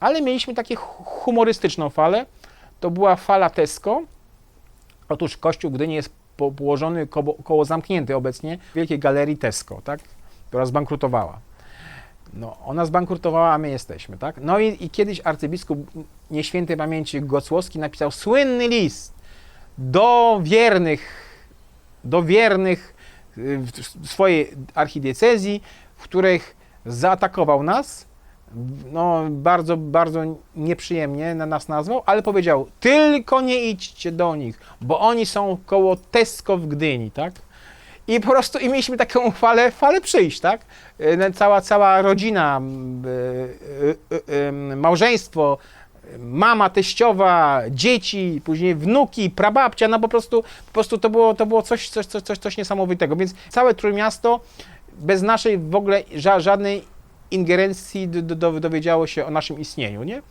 Ale mieliśmy takie hu- humorystyczną falę. To była fala Tesco. Otóż kościół Gdyni jest po- położony koło, koło zamkniętej obecnie wielkiej galerii Tesco, tak? która zbankrutowała. No, ona zbankrutowała, a my jesteśmy, tak? No i, i kiedyś arcybiskup nieświętej pamięci Gocłowski napisał słynny list do wiernych, do wiernych y, w swojej archidiecezji, w których zaatakował nas, no bardzo, bardzo nieprzyjemnie na nas nazwał, ale powiedział, tylko nie idźcie do nich, bo oni są koło Tesco w Gdyni, tak? I po prostu i mieliśmy taką falę, falę przyjść, tak? No, Cała, cała rodzina, y, y, małżeństwo, mama, teściowa, dzieci, później wnuki, prababcia, no po prostu, po prostu to było, to było coś, coś, coś, coś, niesamowitego. Więc całe Trójmiasto bez naszej w ogóle ża żadnej ingerencji do, do, dowiedziało się o naszym istnieniu, nie?